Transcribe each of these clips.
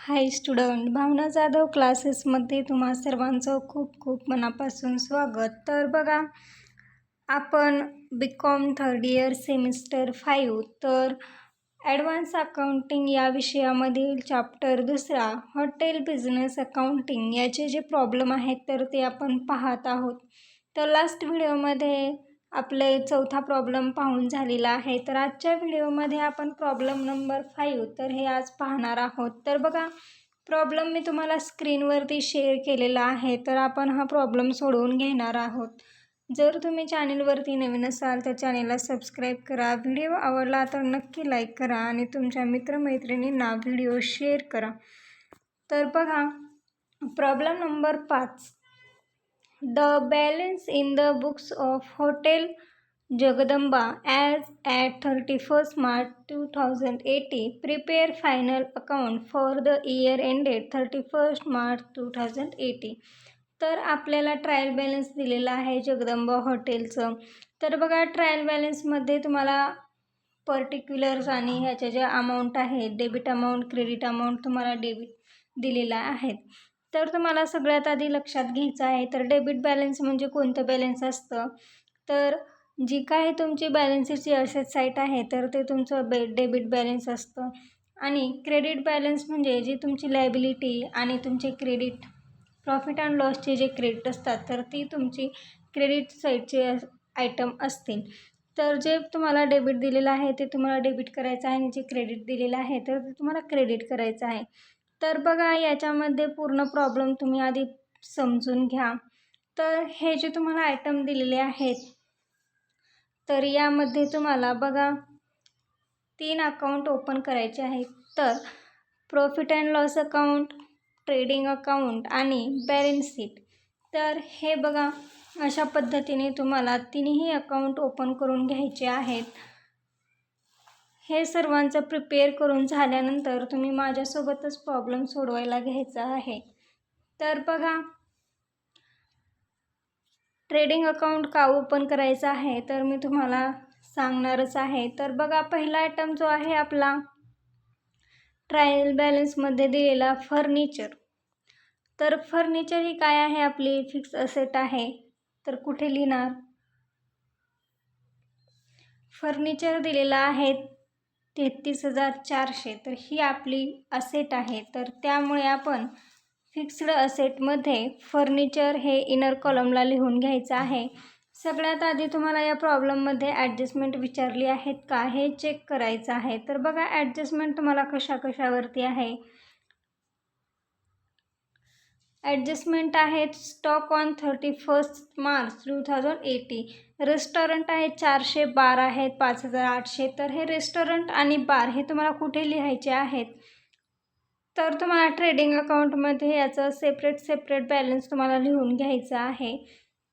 हाय student भावना जाधव क्लासेसमध्ये तुम्हा सर्वांचं खूप खूप मनापासून स्वागत. तर बघा आपण B com third year semester five तर ॲडव्हान्स अकाउंटिंग या विषयामधील चॅप्टर दुसरा हॉटेल बिझनेस अकाउंटिंग याचे जे प्रॉब्लेम आहेत तर ते आपण पाहत आहोत. तर लास्ट व्हिडिओमध्ये आपले चौथा प्रॉब्लेम पाहून झालेला आहे. तर आजच्या व्हिडिओमध्ये आपण प्रॉब्लेम नंबर फाईव्ह तर हे आज पाहणार आहोत. तर बघा प्रॉब्लेम मी तुम्हाला स्क्रीनवरती शेअर केलेला आहे. तर आपण हा प्रॉब्लेम सोडवून घेणार आहोत. जर तुम्ही चॅनेलवरती नवीन असाल तर चॅनेलला सबस्क्राईब करा. व्हिडिओ आवडला तर नक्की लाईक करा आणि तुमच्या मित्रमैत्रिणींना व्हिडिओ शेअर करा. तर बघा प्रॉब्लेम नंबर पाच. The balance in the books of hotel Jagdamba as at thirty first March two thousand eighty prepare final account for the year ended thirty first March two thousand eighty तर आपल्याला trial balance दिलेला आहे जगदंबा हॉटेलचं. तर बघा trial बॅलन्समध्ये तुम्हाला particulars आणि ह्याच्या ज्या अमाऊंट आहेत डेबिट अमाऊंट क्रेडिट अमाऊंट तुम्हाला डेबिट दिलेला आहेत. तर तुम्हाला सगळ्यात आधी लक्षात घ्यायचं आहे तर डेबिट बॅलन्स म्हणजे कोणतं बॅलन्स असतं? तर जी काही तुमची बॅलन्सची असेट साईट आहे तर ते तुमचं बे डेबिट बॅलन्स असतं. आणि क्रेडिट बॅलन्स म्हणजे जी तुमची लायबिलिटी आणि तुमचे क्रेडिट प्रॉफिट अँड लॉसचे जे क्रेडिट असतात तर ती तुमची क्रेडिट साईडचे आयटम असतील. तर जे तुम्हाला डेबिट दिलेलं आहे ते तुम्हाला डेबिट करायचं आहे आणि जे क्रेडिट दिलेलं आहे तर ते तुम्हाला क्रेडिट करायचं आहे. तर बघा याच्यामध्ये पूर्ण प्रॉब्लेम तुम्ही आधी समजून घ्या. तर हे जे तुम्हाला आयटम दिलेले आहेत तर यामध्ये तुम्हाला बघा तीन अकाउंट ओपन करायचे आहेत. तर profit and loss account trading account आणि बॅलन्स शीट तर हे बघा अशा पद्धतीने तुम्हाला तिन्ही अकाउंट ओपन करून घ्यायचे आहेत. हे सर्वांचं प्रिपेअर करून झाल्यानंतर तुम्ही माझ्यासोबतच प्रॉब्लेम सोडवायला घ्यायचा आहे. तर बघा ट्रेडिंग अकाउंट का ओपन करायचं आहे तर मी तुम्हाला सांगणारच आहे. तर बघा पहिला आयटम जो आहे आपला ट्रायल बॅलन्समध्ये दिलेला फर्निचर तर फर्निचर ही काय आहे? आपली फिक्स असेट आहे. तर कुठे लिहिणार? फर्निचर दिलेला आहे तेहतीस हजार चारशे. तर ही आपली असेट आहे. तर त्यामुळे आपण फिक्स्ड असेटमध्ये फर्निचर हे इनर कॉलमला लिहून घ्यायचं आहे. सगळ्यात आधी तुम्हाला या प्रॉब्लेममध्ये ॲडजस्टमेंट विचारली आहेत का? हे चेक करायचं आहे. तर बघा ॲडजस्टमेंट तुम्हाला कशा कशावरती आहे? ॲडजस्टमेंट आहेत stock on thirty first March two thousand eighty restaurant आहे चारशे बार आहेत पाच हजार आठशे. तर हे रेस्टॉरंट आणि बार हे तुम्हाला कुठे लिहायचे आहेत? तर तुम्हाला ट्रेडिंग अकाउंटमध्ये याचं सेपरेट सेपरेट बॅलन्स तुम्हाला लिहून घ्यायचं आहे.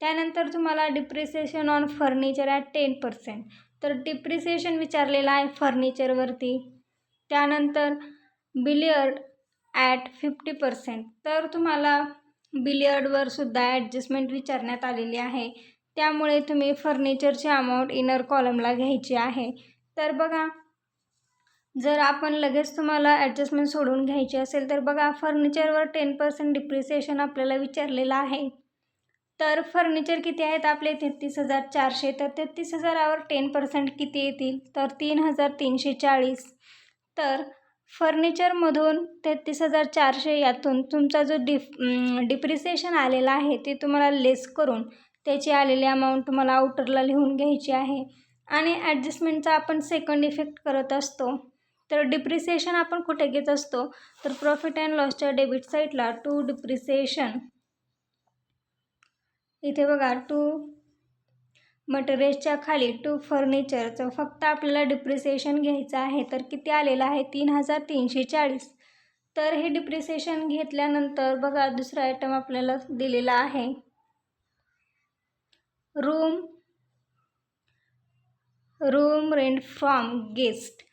त्यानंतर तुम्हाला depreciation on furniture at ten percent तर डिप्रिसिएशन विचारलेलं आहे फर्निचरवरती त्यानंतर बिलियर्ड ॲट फिफ्टी पर्सेंट तर तुम्हाला बिलियर्डवर सुद्धा ॲडजस्टमेंट विचारण्यात आलेली आहे. त्यामुळे तुम्ही फर्निचरची अमाऊंट इनर कॉलमला घ्यायची आहे. तर बघा जर आपण लगेच तुम्हाला ॲडजस्टमेंट सोडून घ्यायची असेल तर बघा फर्निचरवर टेन पर्सेंट डिप्रिसिएशन आपल्याला विचारलेलं आहे. तर फर्निचर किती आहेत आपले? तेहतीस हजार चारशे. तर तेहतीस हजारावर टेन पर्सेंट किती येतील? तर तीन हजार तीनशे चाळीस. तर फर्निचरमधून तेहतीस हजार चारशे यातून तुमचा जो डिफ डिप्रिसिएशन आलेला आहे ते तुम्हाला लेस करून त्याची आलेली अमाऊंट तुम्हाला आउटरला लिहून घ्यायची आहे. आणि ॲडजस्टमेंटचा आपण सेकंड इफेक्ट करत असतो. तर डिप्रिसिएशन आपण कुठे घेत असतो? तर प्रॉफिट अँड लॉसच्या डेबिट साईडला टू डिप्रिसिएशन इथे बघा टू मटेरियल्सच्या खाली टू फर्निचरचं फक्त आपल्याला डिप्रिसिएशन घ्यायचं आहे तर किती आलेलं आहे? तीन हजार तीनशे चाळीस. तर हे डिप्रिसिएशन घेतल्यानंतर बघा दुसरा आयटम आपल्याला दिलेला आहे. Room room rent from guest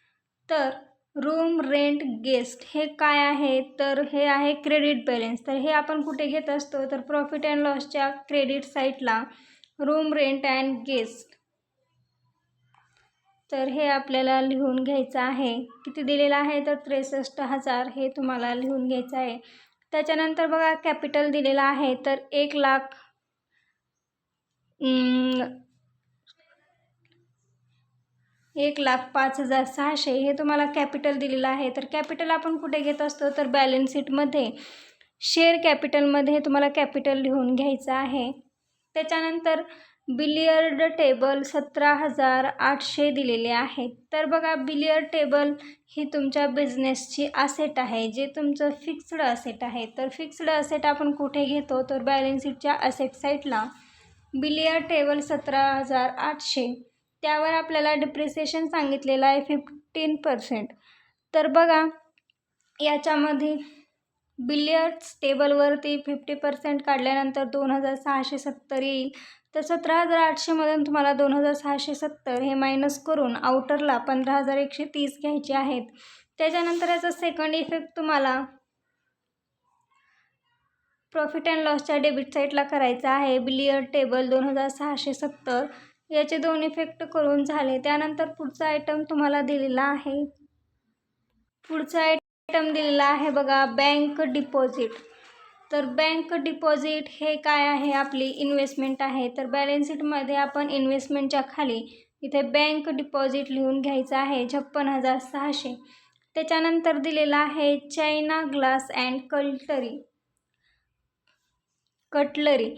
तर रूम रेंट गेस्ट हे काय आहे? तर हे आहे क्रेडिट बॅलेन्स तर हे आपण कुठे घेत असतो? तर प्रॉफिट अँड लॉसच्या क्रेडिट साईटला रूम रेंट अँड गेस्ट. तर हे आपल्याला लिहून घ्यायचं आहे. किती दिलेलं आहे? तर त्रेसष्ट हजार हे तुम्हाला लिहून घ्यायचं आहे. त्याच्यानंतर बघा कॅपिटल दिलेलं आहे. तर एक लाख एक लाख पाच हजार सहाशे हे तुम्हाला कॅपिटल दिलेलं आहे. तर कॅपिटल आपण कुठे घेत असतो? तर बॅलन्स शीटमध्ये. शेअर कॅपिटलमध्ये तुम्हाला कॅपिटल लिहून घ्यायचं आहे. त्याच्यानंतर बिलियर्ड टेबल सतरा हजार आठशे दिलेले आहेत. तर बघा बिलियर्ड टेबल ही तुमच्या बिझनेसची असेट आहे. जे तुमचं फिक्स्ड असेट आहे. तर फिक्स्ड असेट आपण कुठे घेतो? तर बॅलन्स शीटच्या असेट साईटला बिलियर्ड टेबल सतरा हजार आठशे. त्यावर आपल्याला डिप्रिसिएशन सांगितलेलं आहे फिफ्टीन पर्सेंट तर बघा याच्यामध्ये बिलियर्ड्स टेबलवरती फिफ्टी पर्सेंट काढल्यानंतर दोन हजार सहाशे सत्तर येईल. तर सतरा हजार आठशेमधून तुम्हाला दोन हजार सहाशे सत्तर हे मायनस करून आउटरला पंधरा हजार एकशे तीस घ्यायचे आहेत. त्याच्यानंतर याचा सेकंड इफेक्ट तुम्हाला प्रॉफिट अँड लॉसच्या डेबिट साईटला करायचा आहे. बिलियर्ड टेबल दोन हजार सहाशे सत्तर याचे दोन इफेक्ट करून झाले. त्यानंतर पुढचा आयटम तुम्हाला दिलेला आहे. पुढचा आयटम दिलेला आहे बघा बँक डिपॉझिट तर बँक डिपॉझिट हे काय आहे? आपली इन्व्हेस्टमेंट आहे. तर बॅलन्स शीटमध्ये आपण इन्व्हेस्टमेंटच्या खाली इथे बँक डिपॉझिट लिहून घ्यायचं आहे छप्पन हजार सहाशे. त्याच्यानंतर दिलेला आहे china glass and cutlery cutlery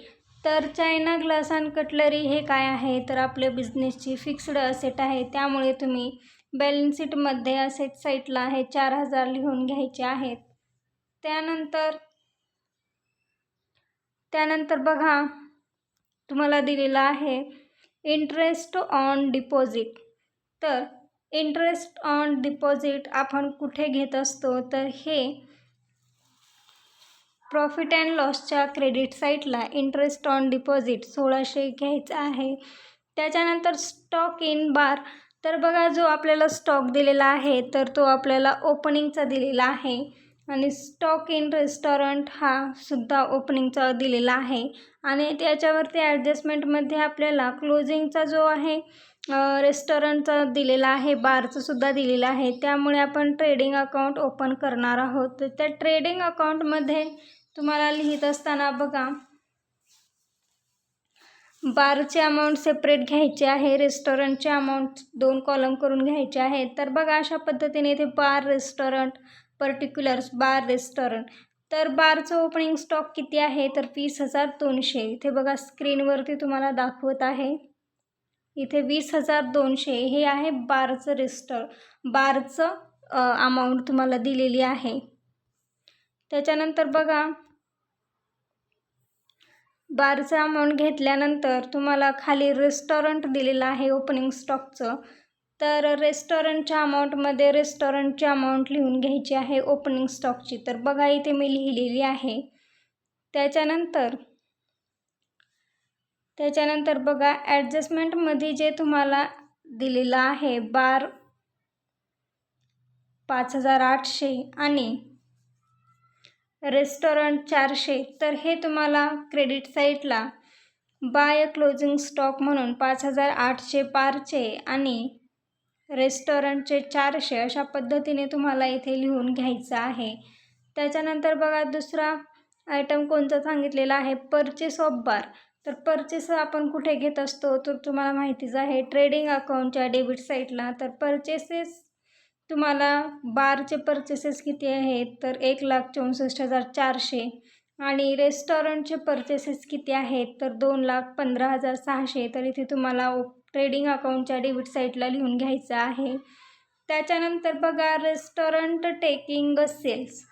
तर चायना ग्लास अँड कटलरी हे काय आहे? तर आपले बिझनेसची फिक्स्ड असेट आहे. त्यामुळे तुम्ही बॅलन्स शीटमध्ये असेट साईटला हे चार हजार लिहून घ्यायचे आहेत. त्यानंतर त्यानंतर बघा तुम्हाला दिलेला आहे इंटरेस्ट ऑन डिपॉझिट तर इंटरेस्ट ऑन डिपॉझिट आपण कुठे घेत असतो? तर हे प्रॉफिट अँड लॉसच्या क्रेडिट साईटला इंटरेस्ट ऑन डिपॉझिट सोळाशे घ्यायचं आहे. त्याच्यानंतर स्टॉक इन बार तर बघा जो आपल्याला स्टॉक दिलेला आहे तर तो आपल्याला ओपनिंगचा दिलेला आहे. आणि स्टॉक इन रेस्टॉरंट हा सुद्धा ओपनिंगचा दिलेला आहे. आणि त्याच्यावरती ॲडजस्टमेंटमध्ये आपल्याला क्लोजिंगचा जो आहे रेस्टॉरंटचा दिलेला आहे बारचं सुद्धा दिलेलं आहे. त्यामुळे आपण ट्रेडिंग अकाउंट ओपन करणार आहोत. तर त्या ट्रेडिंग अकाउंटमध्ये तुम्हाला लिहित असताना बघा बारचे अमाऊंट सेपरेट घ्यायचे आहे रेस्टॉरंटचे अमाऊंट दोन कॉलम करून घ्यायचे आहे. तर बघा अशा पद्धतीने इथे bar restaurant particulars bar restaurant तर बारचं ओपनिंग स्टॉक किती आहे? तर वीस हजार दोनशे. इथे बघा स्क्रीनवरती तुम्हाला दाखवत आहे. इथे वीस हजार दोनशे. हे आहे बारचं रेस्टॉर बारचं अमाऊंट तुम्हाला दिलेली आहे. त्याच्यानंतर बघा बारचा अमाऊंट घेतल्यानंतर तुम्हाला खाली रेस्टॉरंट दिलेलं आहे ओपनिंग स्टॉकचं तर रेस्टॉरंटच्या अमाऊंटमध्ये रेस्टॉरंटची अमाऊंट लिहून घ्यायची आहे ओपनिंग स्टॉकची तर बघा इथे मी लिहिलेली आहे. त्याच्यानंतर त्याच्यानंतर बघा ॲडजस्टमेंटमध्ये जे तुम्हाला दिलेलं आहे बार पाच हजार आठशे आणि रेस्टॉरंट चारशे तर हे तुम्हाला क्रेडिट साईटला बाय क्लोजिंग स्टॉक म्हणून पाच हजार आठशे पारचे आणि रेस्टॉरंटचे चारशे अशा पद्धतीने तुम्हाला इथे लिहून घ्यायचं आहे. त्याच्यानंतर बघा दुसरा आयटम कोणता सांगितलेला आहे? परचेस ऑफ बार तर परचेस आपण कुठे घेत असतो? तर तुम्हाला माहितीच आहे ट्रेडिंग अकाउंटच्या डेबिट साईटला तर परचेसेस तुम्हाला बारचे पर्चेसेस किती आहेत? तर एक लाख चौसष्ट हजार चारशे. आणि रेस्टॉरंटचे पर्चेसेस किती आहेत? तर दोन लाख पंधरा हजार सहाशे. तर इथे तुम्हाला ट्रेडिंग अकाउंटच्या डेबिट साईटला लिहून घ्यायचं आहे. त्याच्यानंतर बघा रेस्टॉरंट टेकिंग सेल्स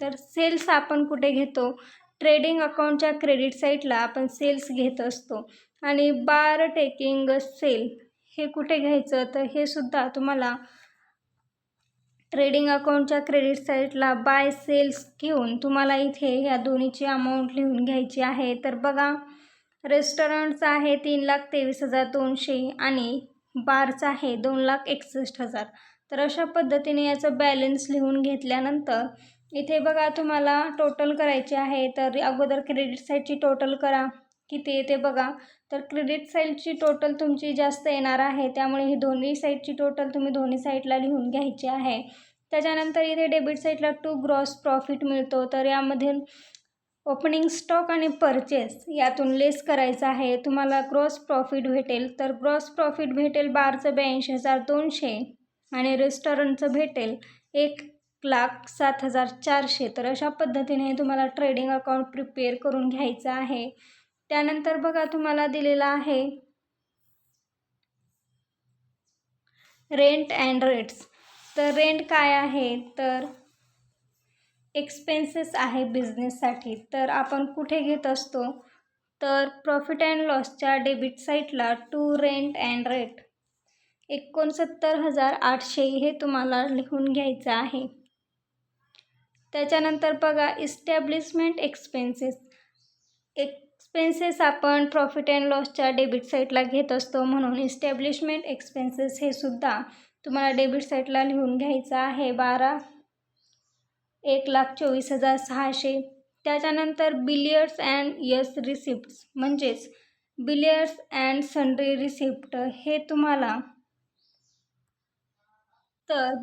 तर सेल्स आपण कुठे घेतो? ट्रेडिंग अकाउंटच्या क्रेडिट साईटला आपण सेल्स घेत असतो. आणि बार टेकिंग सेल हे कुठे घ्यायचं? तर हे सुद्धा तुम्हाला ट्रेडिंग अकाउंटच्या क्रेडिट साईटला बाय सेल्स घेऊन तुम्हाला इथे ह्या दोन्हीची अमाऊंट लिहून घ्यायची आहे. तर बघा रेस्टॉरंटचा आहे तीन लाख तेवीस हजार दोनशे आणि बारचा आहे दोन लाख एकसष्ट हजार. तर अशा पद्धतीने याचं बॅलन्स लिहून घेतल्यानंतर इथे बघा तुम्हाला टोटल करायचे आहे. तर अगोदर क्रेडिट साईडची टोटल करा. किती येते बघा. तर क्रेडिट साईडची टोटल तुमची जास्त येणार आहे. त्यामुळे ही दोन्ही साईडची टोटल तुम्ही दोन्ही साईडला लिहून घ्यायची आहे. त्याच्यानंतर इथे डेबिट साईडला टू ग्रॉस प्रॉफिट मिळतो. तर यामध्ये ओपनिंग स्टॉक आणि परचेस यातून लेस करायचं आहे. तुम्हाला ग्रॉस प्रॉफिट भेटेल. तर ग्रॉस प्रॉफिट भेटेल बारचं ब्याऐंशी हजार दोनशे आणि रेस्टॉरंटचं भेटेल एक लाख सात हजार चारशे. तर अशा पद्धतीने तुम्हाला ट्रेडिंग अकाउंट प्रिपेअर करून घ्यायचं आहे. त्यानंतर बघा तुम्हाला दिलेला आहे रेंट अँड रेट्स तर रेंट काय आहे? तर एक्सपेन्सेस आहे बिझनेससाठी तर आपण कुठे घेत असतो? तर प्रॉफिट अँड लॉसच्या डेबिट साईटला टू रेंट अँड रेट एकोणसत्तर हजार आठशे हे तुम्हाला लिहून घ्यायचं आहे. त्याच्यानंतर बघा इस्टॅब्लिशमेंट एक्सपेन्सेस एक्सपेन्सेस आपण प्रॉफिट अँड लॉसच्या डेबिट साईटला घेत असतो म्हणून इस्टॅब्लिशमेंट एक्सपेन्सेस हे सुद्धा तुम्हाला डेबिट साईटला लिहून घ्यायचं आहे. बारा एक लाख चोवीस हजार सहाशे. त्याच्यानंतर बिलियर्स अँड यस रिसिप्ट्स म्हणजेच बिलियर्स अँड सन्ड्री रिसिप्ट हे तुम्हाला तर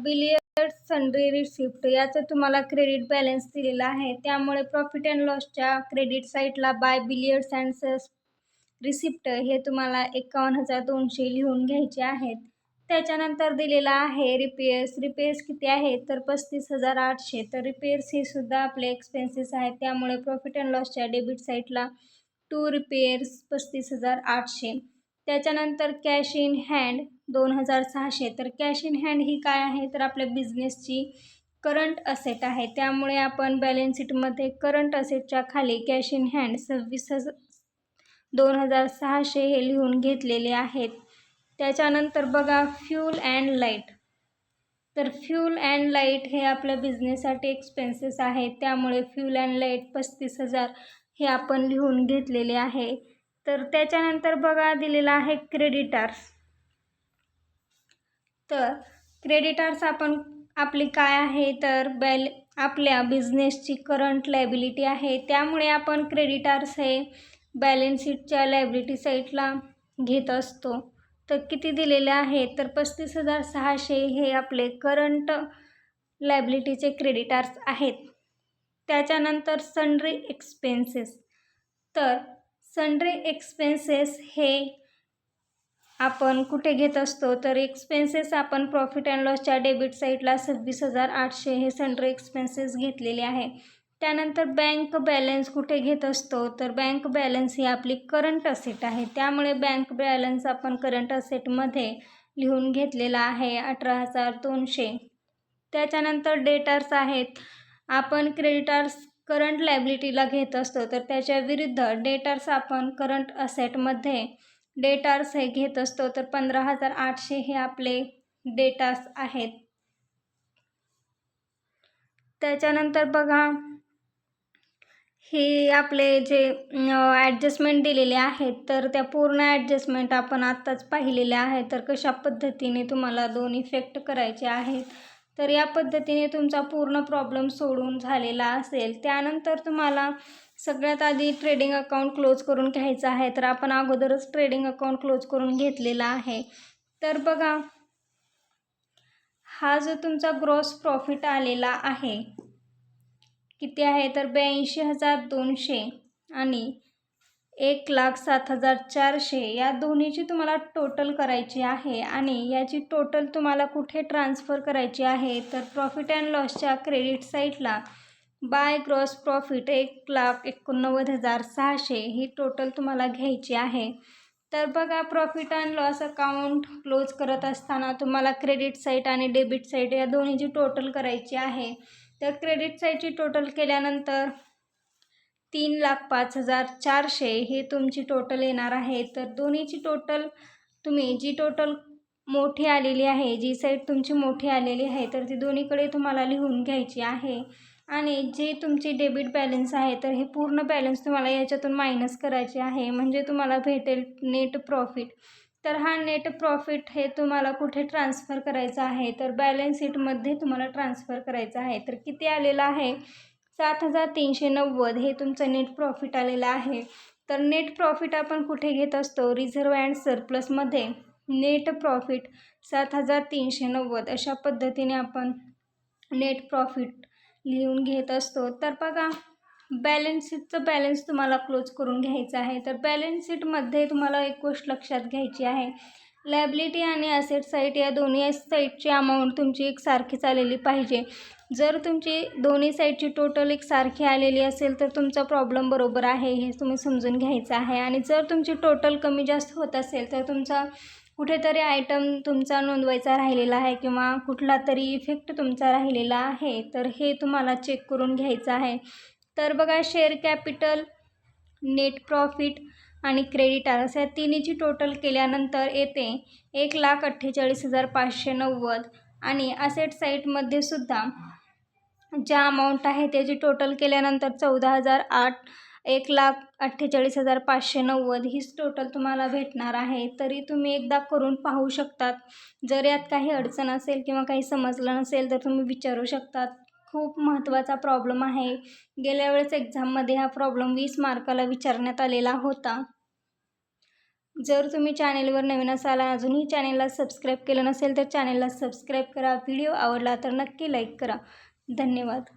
बिलियर्स सन्ड्री रिसिप्ट याचं तुम्हाला क्रेडिट बॅलन्स दिलेला आहे. त्यामुळे प्रॉफिट अँड लॉसच्या क्रेडिट साईटला बाय बिलियर्स अँड सस रिसिप्ट हे तुम्हाला एकावन्न हजार दोनशे लिहून घ्यायचे आहेत. त्याच्यानंतर दिलेला आहे रिपेअर्स रिपेअर्स किती आहे तर पस्तीस हजार आठशे. तर रिपेअर्स हे सुद्धा आपले एक्सपेन्सेस आहेत. त्यामुळे प्रॉफिट अँड लॉसच्या डेबिट साईटला टू रिपेअर्स पस्तीस हजार आठशे. त्याच्यानंतर कॅश इन हँड दोन हजार सहाशे. तर कॅश इन हँड ही काय आहे? तर आपल्या बिझनेसची करंट असेट आहे. त्यामुळे आपण बॅलन्स शीटमध्ये करंट असेटच्या खाली कॅश इन हँड सव्वीस हजार दोन हजार सहाशे हे लिहून घेतलेले आहेत. त्याच्यानंतर बघा फ्यूल अँड लाइट तर फ्यूल अँड लाइट हे आपल्या बिझनेससाठी एक्सपेन्सेस आहेत. त्यामुळे फ्यूल अँड लाइट पस्तीस हजार हे आपण लिहून घेतलेले आहे. तर त्याच्यानंतर बघा दिलेला आहे क्रेडिटार्स तर क्रेडिटार्स आपण आपली काय आहे तर बॅल आपल्या बिझनेसची करंट लायबिलिटी आहे. त्यामुळे आपण क्रेडिटार्स हे बॅलन्स शीटच्या लायबिलिटी साईटला घेत असतो. तर किती दिलेले आहे? तर पस्तीस हजार सहाशे हे आपले करंट लायबिलिटीचे क्रेडिटार्स आहेत. त्याच्यानंतर सन्ड्री एक्सपेन्सेस तर सन्ड्री एक्सपेन्सेस हे आपण कुठे घेत असतो तर एक्सपेन्सेस आपण प्रॉफिट अँड लॉसच्या डेबिट साईटला सव्वीस हजार आठशे हे सन्ड्री एक्सपेन्सेस घेतलेले आहे. त्यानंतर बँक बॅलन्स कुठे घेत असतो तर बँक बॅलन्स ही आपली करंट असेट आहे. त्यामुळे बँक बॅलन्स आपण करंट असेटमध्ये लिहून घेतलेला आहे अठरा हजार दोनशे. त्याच्यानंतर डेटर्स आहेत. आपण क्रेडिटर्स करंट लायबिलिटीला घेत असतो तर त्याच्या विरुद्ध डेटर्स आपण करंट असेटमध्ये डेटार्स हे घेत असतो तर पंधरा हजार आठशे हे आपले डेटार्स आहेत. त्याच्यानंतर बघा हे आपले जे ॲडजस्टमेंट दिलेले आहेत तर त्या पूर्ण ॲडजस्टमेंट आपण आत्ताच पाहिलेल्या आहेत. तर कशा पद्धतीने तुम्हाला दोन इफेक्ट करायचे आहेत? तर या पद्धतीने तुमचा पूर्ण प्रॉब्लेम सोडून झालेला असेल. त्यानंतर तुम्हाला सगळ्यात आधी ट्रेडिंग अकाउंट क्लोज करून घ्यायचं आहे. तर आपण अगोदरच ट्रेडिंग अकाउंट क्लोज करून घेतलेला आहे. तर बघा हा जो तुमचा ग्रॉस प्रॉफिट आलेला आहे किती आहे? तर ब्याऐंशी हजार दोनशे आणि एक लाख सात हजार चारशे. या दोन्हीची तुम्हाला टोटल करायची आहे आणि याची टोटल तुम्हाला कुठे ट्रान्सफर करायची आहे? तर प्रॉफिट अँड लॉसच्या क्रेडिट साईटला बाय ग्रॉस प्रॉफिट एक लाख एकोणनव्वद हजार सहाशे ही टोटल तुम्हाला घ्यायची आहे. तर बघा profit and loss account close करत असताना तुम्हाला क्रेडिट साईट आणि डेबिट साईट या दोन्हीची टोटल करायची आहे. तर क्रेडिट साईटची टोटल केल्यानंतर तीन लाख पाच हजार चारशे हे तुमची टोटल येणार आहे. तर दोन्हीची टोटल तुम्ही जी टोटल मोठी आलेली आहे जी साईट तुमची मोठी आलेली आहे तर ती दोन्हीकडे तुम्हाला लिहून घ्यायची आहे. आणि जे तुमची डेबिट बॅलन्स आहे तर हे पूर्ण बॅलन्स तुम्हाला याच्यातून मायनस करायचे आहे म्हणजे तुम्हाला भेटेल नेट प्रॉफिट. तर हा नेट प्रॉफिट हे तुम्हाला कुठे ट्रान्सफर करायचं आहे तर बॅलन्स शीटमध्ये तुम्हाला ट्रान्सफर करायचं आहे. तर किती आलेलं आहे? सात हजार तीनशे नव्वद हे तुमचं नेट प्रॉफिट आलेलं आहे. तर नेट प्रॉफिट आपण कुठे घेत असतो? रिझर्व अँड सरप्लसमध्ये. नेट प्रॉफिट सात हजार तीनशे नव्वद. अशा पद्धतीने आपण नेट प्रॉफिट लिहून घेत असतो. तर बघा बॅलन्स शीटचं बॅलन्स तुम्हाला क्लोज करून घ्यायचं आहे. तर बॅलन्स शीटमध्ये तुम्हाला एक गोष्ट लक्षात घ्यायची आहे. लायबिलिटी आणि असेट साईट या दोन्ही साईटची अमाऊंट तुमची एक सारखीच आलेली पाहिजे. जर तुमची दोन्ही साईडची टोटल एक सारखी आलेली असेल तर तुमचा प्रॉब्लेम बरोबर आहे हे तुम्ही समजून घ्यायचं आहे. आणि जर तुमची टोटल कमी जास्त होत असेल तर तुमचा कुठेतरी आयटम तुमचा नोंदवायचा राहिलेला आहे किंवा कुठला तरी इफेक्ट तुमचा राहिलेला आहे तर हे तुम्हाला चेक करून घ्यायचं आहे. तर बघा शेअर कॅपिटल नेट प्रॉफिट आणि क्रेडिट आर असं या तिन्हीची टोटल केल्यानंतर येते एक लाख अठ्ठेचाळीस हजार पाचशे नव्वद. आणि असेट साईटमध्ये सुद्धा ज्या अमाऊंट आहे त्याची टोटल केल्यानंतर चौदा हजार आठ एक लाख अठ्ठेचाळीस हजार पाचशे नव्वद हीच टोटल तुम्हाला भेटणार आहे. तरी तुम्ही एकदा करून पाहू शकतात. जर यात काही अडचण असेल किंवा काही समजलं नसेल तर तुम्ही विचारू शकतात. खूप महत्त्वाचा प्रॉब्लेम आहे. गेल्या वेळेस एक्झाममध्ये हा प्रॉब्लेम वीस मार्काला विचारण्यात आलेला होता. जर तुम्ही चॅनेलवर नवीन असाल अजूनही चॅनेलला सबस्क्राईब केलं नसेल तर चॅनेलला सबस्क्राईब करा. व्हिडिओ आवडला तर नक्की लाईक करा. धन्यवाद.